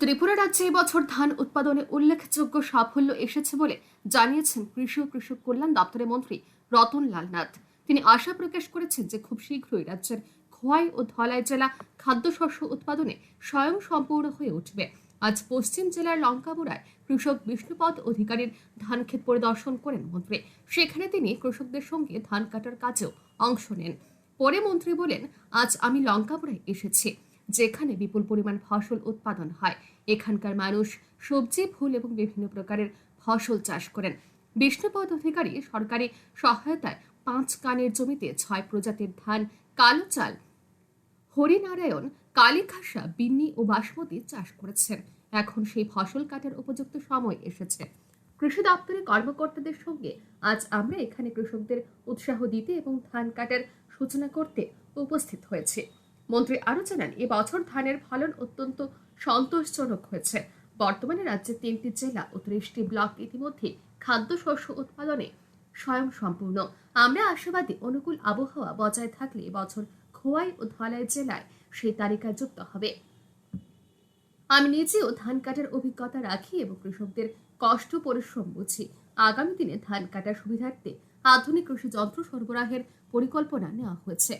ত্রিপুরা রাজ্যে এবছর ধান উৎপাদনে উল্লেখযোগ্য সাফল্য এসেছে বলে জানিয়েছেন কৃষি ও কৃষক কল্যাণ দপ্তরের মন্ত্রী রতন লাল নাথ। তিনি আশা প্রকাশ করেছেন যে খুব শীঘ্রই রাজ্যের খোয়াই ও ধলাই জেলা খাদ্যশস্য উৎপাদনে স্বয়ং সম্পূর্ণ হয়ে উঠবে। আজ পশ্চিম জেলার লঙ্কাবুড়ায় কৃষক বিষ্ণুপদ অধিকারীর ধান ক্ষেত পরিদর্শন করেন মন্ত্রী। সেখানে তিনি কৃষকদের সঙ্গে ধান কাটার কাজেও অংশ নেন। পরে মন্ত্রী বলেন, আজ আমি লঙ্কাপুরায় এসেছি। যেখানে বিপুল পরিমাণ ফসল উৎপাদন হয়। এখানকার মানুষ সবজি, ফুল এবং বিভিন্ন প্রকারের ফসল চাষ করেন। বিষ্ণুপদ অধিকারী সরকারি সহায়তায় পাঁচ কানের জমিতে ছয় প্রজাতির ধান, কালো চাল, হরিনারায়ণ কালীখাসা বিন্নি ও বাসমতি চাষ করেছেন। এখন সেই ফসল কাটার উপযুক্ত সময় এসেছে। কৃষি দপ্তরের কর্মকর্তাদের সঙ্গে আজ আমরা এখানে কৃষকদের উৎসাহ দিতে এবং ধান কাটার সূচনা করতে উপস্থিত হয়েছে। মন্ত্রী আরও জানান এবছর ধানের ফলন অত্যন্ত সন্তোষজনক হয়েছে। বর্তমানে রাজ্যের তিনটি জেলা ও ত্রিশটি ব্লক ইতিমধ্যে খাদ্যশস্য উৎপাদনে স্বয়ং সম্পূর্ণ আমরা আশাবাদী, অনুকূল আবহাওয়া বজায় থাকলে এবছর খোয়াই ও ধলাই জেলায় সেই তালিকা যুক্ত হবে। আমি নিজেও ধান কাটার অভিজ্ঞতা রাখি এবং কৃষকদের কষ্ট পরিশ্রম বুঝি। আগামী দিনে ধান কাটার সুবিধার্থে আধুনিক কৃষি যন্ত্র সরবরাহের পরিকল্পনা নেওয়া হয়েছে।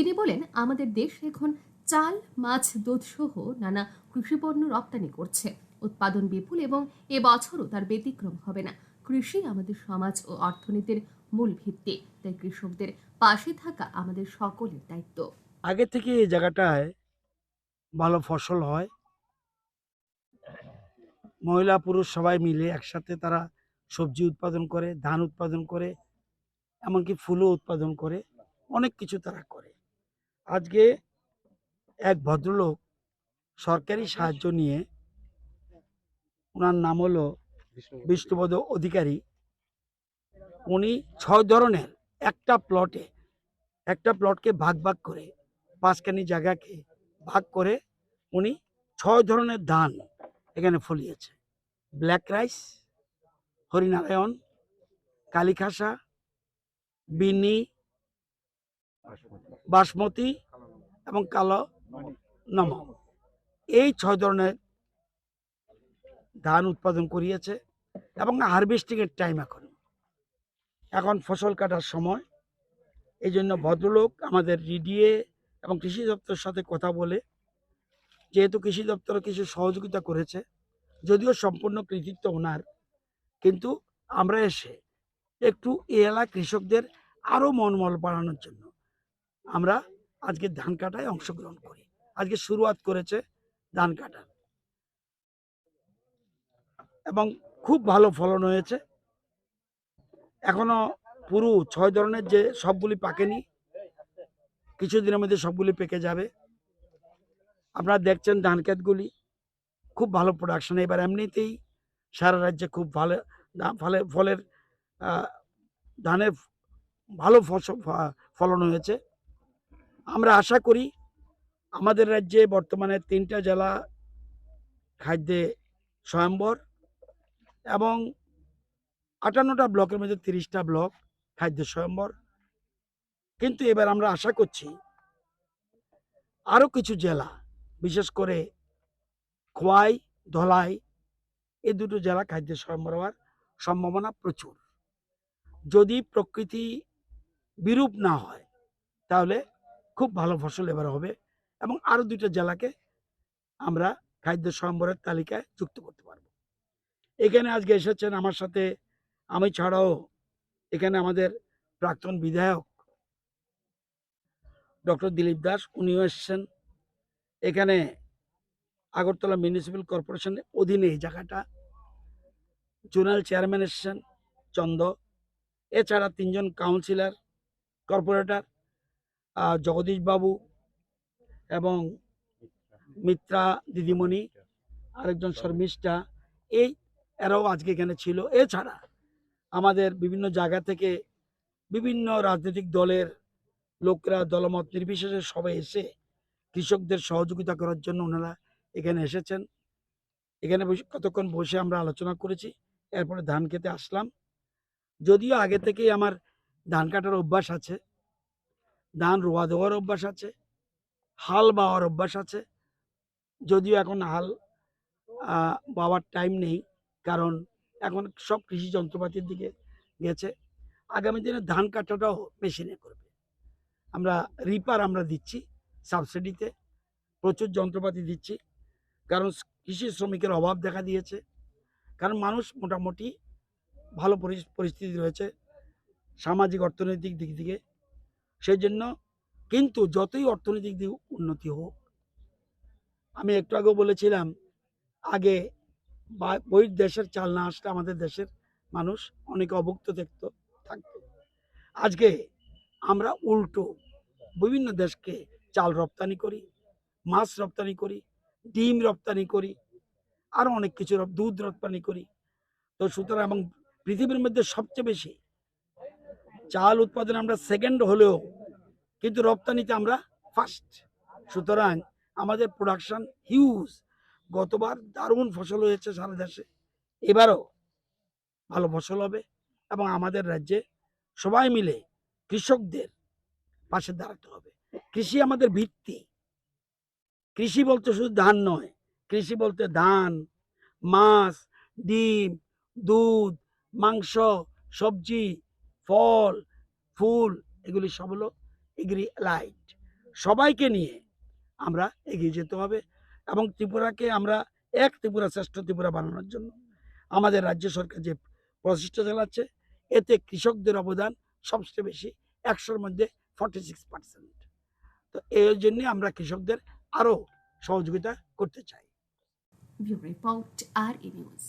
তিনি বলেন, আমাদের দেশ এখন চাল, মাছ দুধ সহ নানা কৃষিপণ্য রপ্তানি করছে। উৎপাদন বিপুল এবং এবছরও তার ব্যতিক্রম হবে না। কৃষি আমাদের সমাজ ও অর্থনীতির মূল ভিত্তি। তাই কৃষকদের পাশে থাকা আমাদের সকলের দায়িত্ব। আগে থেকে এই জায়গাটায় ভালো ফসল হয়। মহিলা, পুরুষ সবাই মিলে একসাথে তারা সবজি উৎপাদন করে, ধান উৎপাদন করে, এমনকি ফুলও উৎপাদন করে, অনেক কিছু তারা করে। আজকে এক ভদ্রলোক সরকারি সাহায্য নিয়ে ওনার নাম হলো বিষ্ণুপদ অধিকারী। উনি ছয় ধরনের একটা প্লটে একটা প্লটকে ভাগ ভাগ করে পাঁচখানি জায়গাকে ভাগ করে উনি ছয় ধরনের ধান এখানে ফলিয়েছে। ব্ল্যাক রাইস হরিনারায়ণ কালীখাসা বিনি বাসমতি এবং কালো নম এই ছয় ধরনের ধান উৎপাদন করিয়েছে এবং হারভেস্টিংয়ের টাইম এখন। এখন ফসল কাটার সময়। এই জন্য ভদ্রলোক আমাদের রিডিএ এবং কৃষি দপ্তরের সাথে কথা বলে, যেহেতু কৃষি দপ্তর কিছু সহযোগিতা করেছে, যদিও সম্পূর্ণ কৃতিত্ব ওনার, কিন্তু আমরা এসে একটু এলা কৃষকদের আরও মনমল বাড়ানোর জন্য আমরা আজকে ধান কাটায় অংশগ্রহণ করি। আজকে শুরুয়াত করেছে ধান কাটার এবং খুব ভালো ফলন হয়েছে। এখনও পুরো ছয় ধরনের যে সবগুলি পাকেনি, কিছুদিনের মধ্যে সবগুলি পেকে যাবে। আপনারা দেখছেন ধান ক্ষেতগুলি, খুব ভালো প্রোডাকশন এবার এমনিতেই সারা রাজ্যে খুব ভালো ফলে, ফলের ধানের ভালো ফসল ফলন হয়েছে। আমরা আশা করি আমাদের রাজ্যে বর্তমানে তিনটা জেলা খাদ্যে স্বয়ম্বর এবং আটান্নটা ব্লকের মধ্যে তিরিশটা ব্লক খাদ্য স্বয়ম্বর। কিন্তু এবার আমরা আশা করছি আরও কিছু জেলা, বিশেষ করে খোয়াই, ধলাই এই দুটো জেলা খাদ্য স্বয়ম্বর হওয়ার সম্ভাবনা প্রচুর। যদি প্রকৃতি বিরূপ না হয়, তাহলে খুব ভালো ফসল এবার হবে এবং আরও দুটো জেলাকে আমরা খাদ্য স্বয়ম্বরের তালিকায় যুক্ত করতে পারব। এখানে আজকে এসেছেন আমার সাথে, আমি ছাড়াও এখানে আমাদের প্রাক্তন বিধায়ক ডক্টর দিলীপ দাস, উনিও এসছেন। এখানে আগরতলা মিউনিসিপ্যাল কর্পোরেশনের অধীনে এই জায়গাটা। জোনাল চেয়ারম্যান এসছেন চন্দ এছাড়া তিনজন কাউন্সিলর, কর্পোরেটর জগদীশ বাবু এবং মিত্রা দিদিমণি, আরেকজন শর্মিষ্ঠা, এই এরাও আজকে এখানে ছিল। এছাড়া আমাদের বিভিন্ন জায়গা থেকে বিভিন্ন রাজনৈতিক দলের লোকরা, দলমত নির্বিশেষে সবাই এসে কৃষকদের সহযোগিতা করার জন্য ওনারা এখানে এসেছেন। এখানে কতক্ষণ বসে আমরা আলোচনা করেছি, এরপরে ধান খেতে আসলাম। যদিও আগে থেকেই আমার ধান কাটার অভ্যাস আছে ধান রোয়া দেওয়ার অভ্যাস আছে হাল বাওয়ার অভ্যাস আছে। যদিও এখন হাল আহ, পাওয়ার টাইম নেই কারণ এখন সব কৃষি যন্ত্রপাতির দিকে গেছে। আগামী দিনে ধান কাটাটাও মেশিনে করবে। আমরা রিপার আমরা দিচ্ছি সাবসিডিতে প্রচুর যন্ত্রপাতি দিচ্ছি কারণ কৃষি শ্রমিকের অভাব দেখা দিয়েছে কারণ মানুষ মোটামুটি ভালো পরিস- পরিস্থিতি রয়েছে সামাজিক অর্থনৈতিক দিক থেকে সেই জন্য কিন্তু যতই অর্থনৈতিক দিক উন্নতি হোক, আমি একটু আগেও বলেছিলাম, আগে বহির দেশের চাল না আসলে আমাদের দেশের মানুষ অনেক অভুক্ত থাকতো থাকতো। আজকে আমরা উল্টো বিভিন্ন দেশকে চাল রপ্তানি করি, মাছ রপ্তানি করি, ডিম রপ্তানি করি, আরও অনেক কিছু দুধ রপ্তানি করি। তো সুতরাং এবং পৃথিবীর মধ্যে সবচেয়ে বেশি চাল উৎপাদনে আমরা সেকেন্ড হলেও কিন্তু রপ্তানিতে আমরা ফার্স্ট সুতরাং আমাদের প্রোডাকশন হিউজ গতবার দারুণ ফসল হয়েছে সারা দেশে। এবারও ভালো ফসল হবে এবং আমাদের রাজ্যে সবাই মিলে কৃষকদের পাশে দাঁড়াতে হবে। কৃষি আমাদের ভিত্তি। কৃষি বলতে শুধু ধান নয়, কৃষি বলতে ধান, মাছ, ডিম, দুধ, মাংস, সবজি ফল, ফুল, এগুলি সব হলো এগ্রি লাইট সবাইকে নিয়ে আমরা এগিয়ে যেতে হবে এবং ত্রিপুরাকে আমরা এক ত্রিপুরা শ্রেষ্ঠ ত্রিপুরা বানানোর জন্য। আমাদের রাজ্য সরকার যে প্রচেষ্টা চালাচ্ছে, এতে কৃষকদের অবদান সবচেয়ে বেশি একশোর মধ্যে ফর্টি সিক্স পার্সেন্ট তো এই জন্যে আমরা কৃষকদের আরও সহযোগিতা করতে চাই। রিপোর্ট, আর নিউজ।